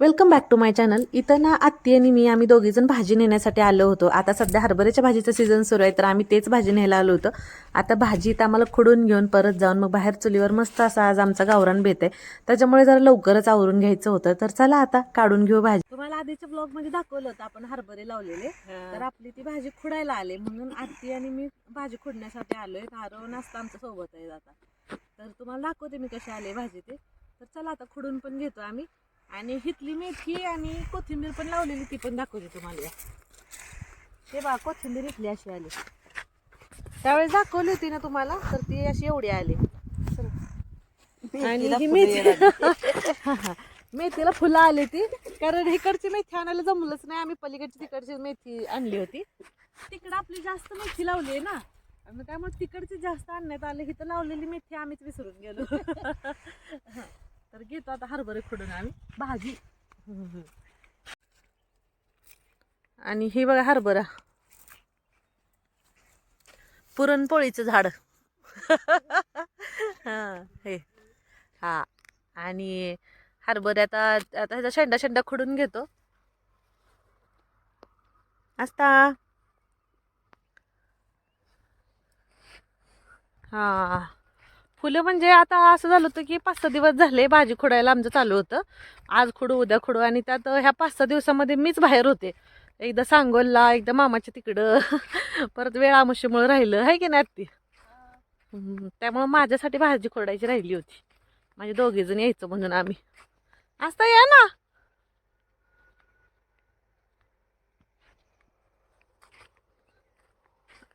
Welcome back to my channel इथं ना आत्ती आणि मी आम्ही दोघीजण भाजी नेण्यासाठी आलो होतो. आता सध्या हरभऱ्याच्या भाजीचं सीझन सुरू आहे तर आम्ही तेच भाजी न्यायला आलो होतो. आता भाजी इथं आम्हाला खुडून घेऊन परत जाऊन मग बाहेर चुलीवर मस्त असा आज आमचा गावरान बेत आहे. त्याच्यामुळे जरा लवकरच आवरून घ्यायचं होतं. तर चला आता काढून घेऊ भाजी. तुम्हाला आधीच्या ब्लॉगमध्ये दाखवलं होतं आपण हरभरे लावलेले. तर आपली ती भाजी खुडायला आले. म्हणून आत्ती आणि मी भाजी खुडण्यासाठी आलोय. आरव असतं आमच्यासोबत आहे आता. तर तुम्हाला दाखवते मी कशी आले भाजी ते. तर चला आता खुडून पण घेतो आम्ही. आणि हिथली मेथी आणि कोथिंबीर पण लावलेली ती पण दाखवते तुम्हाला. हे बा कोथिंबीर इथली अशी आली. त्यावेळेस दाखवली होती ना तुम्हाला तर ती अशी एवढी आली. आणि ही मेथी मेथीला फुलं आली ती कारण इकडची मेथी आणायला जमलंच नाही. आम्ही पलीकडची तिकडची मेथी आणली होती. तिकडं आपली जास्त मेथी लावली आहे ना. आणि त्यामुळे तिकडची जास्त आणण्यात आले. इथं लावलेली मेथी आम्हीच विसरून गेलो. तर घेतो आता हरभरे खुडून आम्ही. भाजी. आणि हे बघा हरभरा. पुरणपोळीचं झाड. हा हे. हा. आणि हरभरे आता आता ह्याचा शेंडा शेंडा खुडून घेतो. असता हा. फुलं म्हणजे आता असं झालं होतं की पाच सहा दिवस झाले भाजी खोडायला आमचं चालू होतं. आज खोडू उद्या खोडू आणि त्यात ह्या पाच सहा दिवसामध्ये मीच बाहेर होते. एकदा सांगोलला एकदा मामाच्या तिकडं. परत वेळ आमुष्यामुळं राहिलं. आहे की नाही आत्ती? त्यामुळं माझ्यासाठी भाजी खोडायची राहिली होती. माझे दोघे जण यायचं म्हणून आम्ही. असता या ना.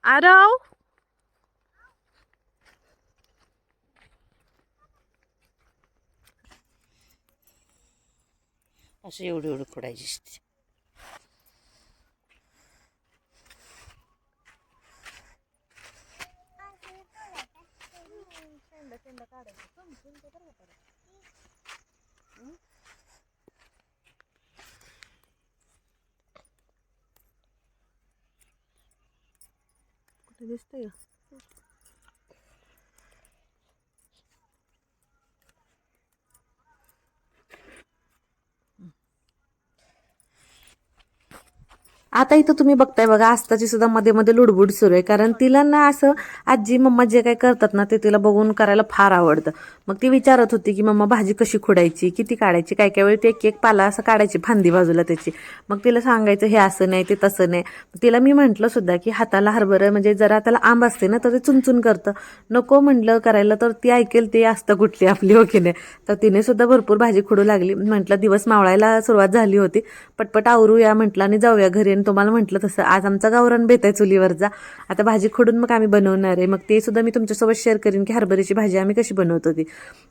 आरव? असं एवढी एवढी खोडायची असते कुठे दिसतंय आता इथं तुम्ही बघताय बघा आस्ताची सुद्धा मध्ये मध्ये लुडबुड सुरू आहे. कारण तिला ना असं आजी मम्मा जे काही करतात ना ते तिला बघून करायला फार आवडतं. मग ती विचारत होती की मम्मा भाजी कशी खुडायची? किती काढायची? काय काय? वेळी ते एक एक पाला असं काढायची फांदी बाजूला त्याची. मग तिला सांगायचं हे असं नाही ते तसं नाही. तिला मी म्हटलं सुद्धा की हाताला हरभरं म्हणजे जरा त्याला आंब असते ना तर ते चुनचुन करतं. नको म्हटलं करायला तर ती ऐकेल ते असतं कुठली आपली हो ओके नाही? तर तिने सुद्धा भरपूर भाजी खुडू लागली. म्हटलं दिवस मावळायला सुरुवात झाली होती. पटपट आवरूया म्हटलं आणि जाऊया घरी आणि तुम्हाला म्हटलं तसं आज आमचा गावरान बेत आहे चुलीवरचा आता भाजी खोडून मग आम्ही बनवणार आहे. मग ते सुद्धा मी तुमच्यासोबत शेअर करीन की हरभऱ्याची भाजी आम्ही कशी बनवतो ती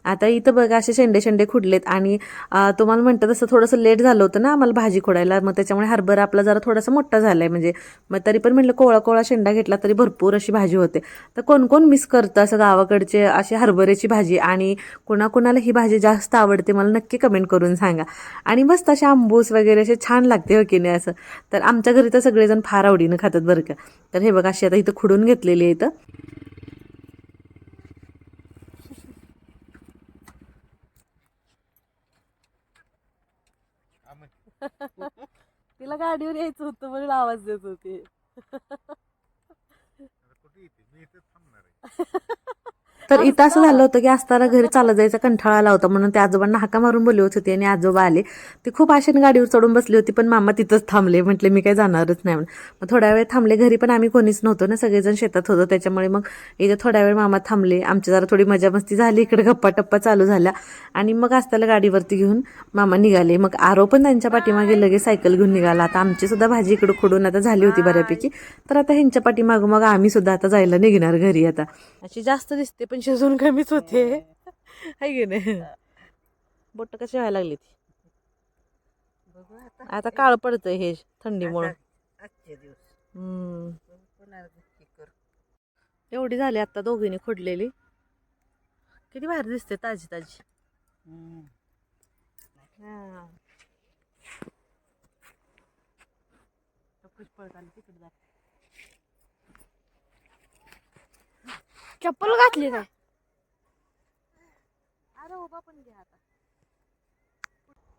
आता इथं बघा असे शेंडे शेंडे खुडलेत आणि तुम्हाला म्हणतं तसं थोडंसं लेट झालं होतं ना आम्हाला भाजी खोडायला. मग त्याच्यामुळे हरभरा आपला जरा थोडासा मोठा आहे म्हणजे मग तरी पण म्हटलं कोवळा कोळा शेंडा घेतला तरी भरपूर अशी भाजी होते. तर कोण कोण मिस करतं असं गावाकडचे अशी हरभऱ्याची भाजी आणि कोणाकोणाला ही भाजी जास्त आवडते मला नक्की कमेंट करून सांगा. आणि मस्त असे आंबूस वगैरे असे छान लागते हो की नाही असं. तर आमच्या घरी तर सगळेजण फार आवडीनं खातात बरं का. तर हे बघा अशी आता इथं खुडून घेतलेली आहे इथं. तिला गाडीवर यायचं होतं म्हणून आवाज देत होते. तर इथं असं झालं होतं की असताना घरी चालत जायचा कंठाळा आला होता. म्हणून ते आजोबांना हाका मारून बोलवत होते आणि आजोबा आले. ती खूप आशेने गाडीवर चढून बसली होती पण मामा तिथंच थांबले. म्हटले मी काही जाणारच नाही. म्हणून मग थोड्या वेळ थांबले. घरी पण आम्ही कोणीच नव्हतो ना. सगळेजण शेतात होतो. त्याच्यामुळे मग इथे थोड्या वेळ मामा थांबले. आमची जरा थोडी मजा मस्ती झाली. इकडे गप्पा टप्पा चालू झाल्या. आणि मग असताना गाडीवरती घेऊन मामा निघाले. मग आरो पण त्यांच्या पाठीमागे लगेच सायकल घेऊन निघाला. आता आमची सुद्धा भाजी इकडे खोडून आता झाली होती बऱ्यापैकी. तर आता ह्यांच्या पाठीमागं मग आम्ही सुद्धा आता जायला निघणार घरी आता. अशी जास्त दिसते पण शिजून कमीच होते. हाय की नाही? बोट कशी व्हायला लागली ती? आता काळ पडतंय हे थंडीमुळं. एवढी झाली आता दोघींनी खोडलेली. किती बाहेर दिसते ताजी ताजी. हम्म. चप्पल घातली काय अरे उभा पण घ्या आता.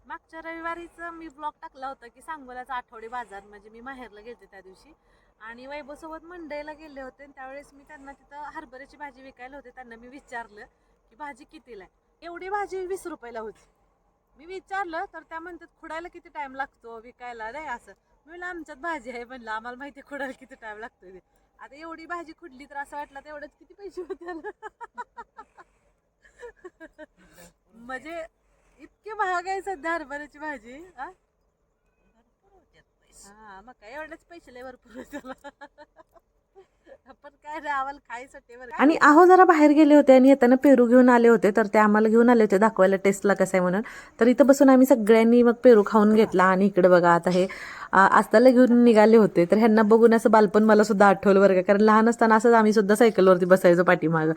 मागच्या रविवारीच मी ब्लॉग टाकला होता की सांगोल्याचा आठवडी बाजार म्हणजे मी माहेरला गेले त्या दिवशी. आणि वैभवसोबत मंडईला गेले होते आणि त्यावेळेस मी त्यांना तिथं हरभऱ्याची भाजी विकायला होते त्यांना मी विचारलं की भाजी कितीला आहे? एवढी भाजी वीस रुपयाला होती. मी विचारलं तर त्या म्हणतात खुडायला किती टाइम लागतो विकायला? नाही असं. मी म्हणलं आमच्यात भाजी आहे. म्हणलं आम्हाला माहिती आहे खुडायला किती टाइम लागतो आता एवढी भाजी खुडली तर असं वाटलं तेवढंच किती पैसे होते म्हणजे इतकी महाग आहे सध्या हरभऱ्याची भाजी हा? भरपूर होत्यात पैसे. हा मग काय एवढेच पैसे लय भरपूर त्याला काय आणि आहो जरा बाहेर गेले होते आणि येताना पेरू घेऊन आले होते तर ते आम्हाला घेऊन आले होते दाखवायला टेस्टला कसं आहे म्हणून. तर इथं बसून आम्ही सगळ्यांनी मग पेरू खाऊन घेतला आणि इकडे बघा आता हे आस्ताला घेऊन निघाले होते. तर ह्यांना बघून असं बालपण मला सुद्धा आठवलं बरं का कारण लहान असताना असंच आम्ही सुद्धा सायकलवरती बसायचो पाठीमागं.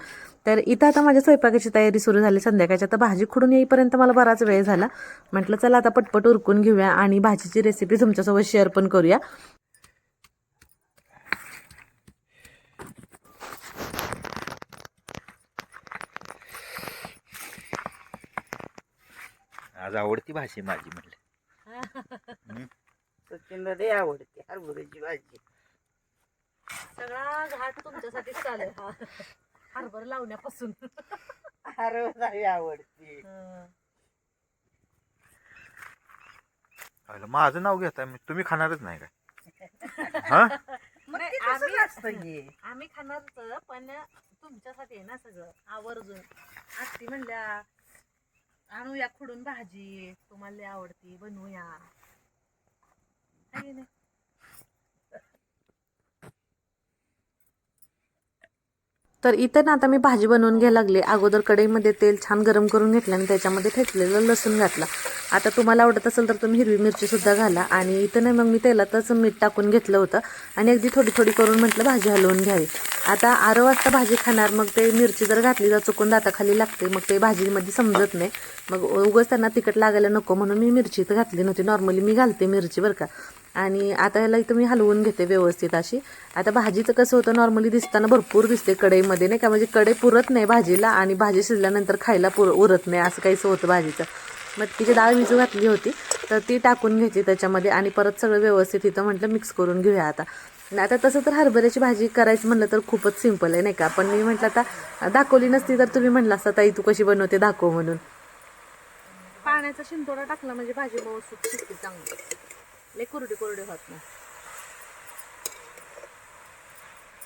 तर इथं आता माझ्या स्वयंपाकाची तयारी सुरू झाली. संध्याकाळची आता भाजी खुडून येईपर्यंत मला बराच वेळ झाला. म्हटलं चला आता पटपट उरकून घेऊया आणि भाजीची रेसिपी तुमच्यासोबत शेअर पण करूया. आज आवडती भाषा आहे माझी म्हणलं. सचिनला लय आवडते हरभऱ्याची भाजी. सगळा घाट तुमच्यासाठीच चालेल हा. हरभर लावण्यापासून. हरभरा आवडते. माझं नाव घेताय मी तुम्ही खाणारच नाही काय? हा? आम्ही- खाणारच पण तुमच्यासाठी आहे ना सगळं आवर्जून. आत्ती म्हणल्या आणूया खुडून भाजी. तुम्हाला लय आवडती. बनवूया. नाही? तर इथं ना आता मी भाजी बनवून घ्यायला लागले. अगोदर कढईमध्ये तेल छान गरम करून घेतलं आणि त्याच्यामध्ये ठेचलेलं लसूण घातला. आता तुम्हाला आवडत असेल तर तुम्ही हिरवी मिरची सुद्धा घाला. आणि इथं नाही मग मी तेलातच मीठ टाकून घेतलं होतं. आणि अगदी थोडी थोडी करून म्हटलं भाजी हलवून घ्यावी. आता आरो वाजता भाजी खाणार मग ते मिरची जर घातली तर चुकून दाताखाली लागते. मग ते भाजीमध्ये समजत नाही. मग उगाच त्यांना तिखट लागायला नको म्हणून मी मिरची तर घातली नव्हती. नॉर्मली मी घालते मिरची बरं का. आणि आता ह्याला इथं मी हलवून घेते व्यवस्थित अशी. आता भाजीचं कसं होतं नॉर्मली दिसताना भरपूर दिसते कढईमध्ये. नाही का? म्हणजे कढई पुरत नाही भाजीला आणि भाजी शिजल्यानंतर खायला पुर उरत नाही. असं काहीच होतं भाजीचं. मटकीची डाळ विजू घातली होती तर ती टाकून घ्यायची त्याच्यामध्ये आणि परत सगळं व्यवस्थित इथं म्हटलं मिक्स करून घेऊया आता. आता तसं तर हरभऱ्याची भाजी करायची म्हणलं तर खूपच सिंपल आहे नाही का? पण मी म्हटलं आता दाखवली नसती तर तुम्ही म्हणला असता ताई तू कशी बनवते दाखव म्हणून. पाण्याचा शिंतोडा टाकला म्हणजे भाजी मऊ सुट चांगली. लय कोरडी कोरडी होत नाही.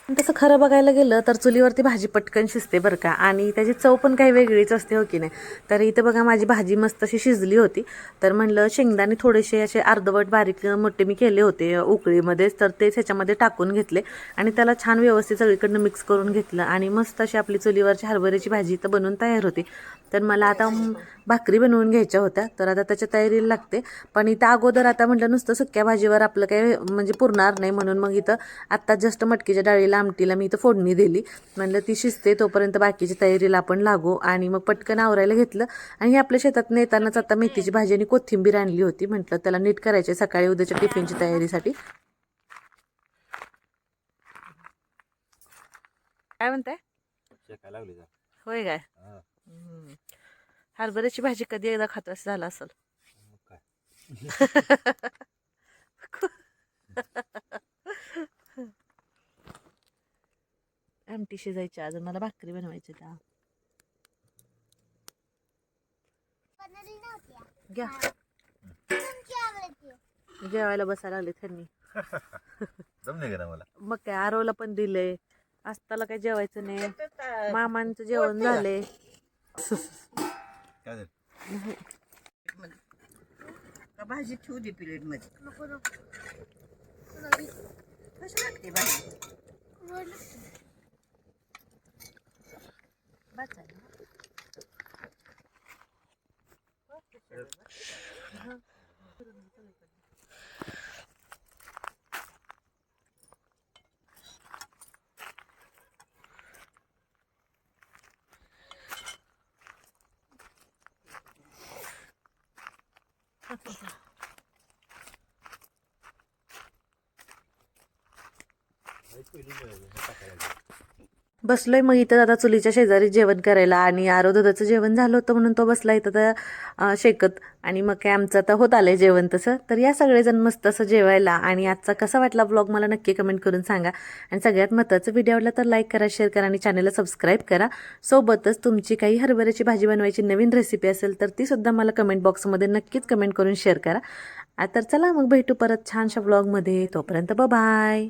तसं खरं बघायला गेलं तर चुलीवरती भाजी पटकन शिजते बरं का. आणि त्याची चव पण काही वेगळीच असते हो की नाही? तर इथे बघा माझी भाजी मस्त अशी शिजली होती. तर म्हणलं शेंगदाणे थोडेसे असे अर्धवट बारीक मोठे मी केले होते उकळीमध्येच तर तेच ह्याच्यामध्ये टाकून घेतले आणि त्याला छान व्यवस्थित सगळीकडनं मिक्स करून घेतलं. आणि मस्त अशी आपली चुलीवरची हरभऱ्याची भाजी इथं बनवून तयार होती. तर मला आता भाकरी बनवून घ्यायच्या होत्या. तर आता त्याच्या तयारीला लागते. पण इथं अगोदर आता म्हटलं नुसतं सुक्या भाजीवर आपलं काही म्हणजे पुरणार नाही. म्हणून मग इथं आत्ता जस्ट मटकीच्या डाळीला आमटीला मी इथं फोडणी दिली. म्हणलं ती शिजते तोपर्यंत बाकीची तयारीला आपण लागू. आणि मग पटकन आवरायला घेतलं. आणि हे आपल्या शेतात नेतानाच आता मेथीची भाजी आणि कोथिंबीर आणली होती. म्हटलं त्याला नीट करायचे सकाळी उद्याच्या टिफिनची तयारीसाठी. काय म्हणताय? होय काय. हरभऱ्याची भाजी कधी एकदा खातो असं झालं असेल. आमटी शिजायची अजून मला भाकरी बनवायची त्या. घ्या. जेवायला बसायला लागले त्यांनी मला मग काय आरवला पण दिलंय. आस्ताला काय जेवायचं नाही. मामांचं जेवण Sus. Hadi. Kabazi çudi bilir mi? Kaşınak diye bak. Bak sen. Bak. ったさ。あいついるんだよねなから、ね、बसलोय मग इथं आता चुलीच्या शेजारी जेवण करायला आणि आरो दुधाचं जेवण झालं होतं म्हणून तो बसला इथं तर शेकत. आणि मग काय आमचं आता होत आलंय जेवण तसं. तर या सगळेजण मस्त असं जेवायला आणि आजचा कसा वाटला ब्लॉग मला नक्की कमेंट करून सांगा. आणि सगळ्यात महत्त्वाचं व्हिडिओ आवडला तर लाईक करा शेअर करा आणि चॅनलला सबस्क्राईब करा. सोबतच तुमची काही हरभऱ्याची भाजी बनवायची नवीन रेसिपी असेल तर ती सुद्धा मला कमेंट बॉक्समध्ये नक्कीच कमेंट करून शेअर करा. तर चला मग भेटू परत छानशा ब्लॉगमध्ये तोपर्यंत बाय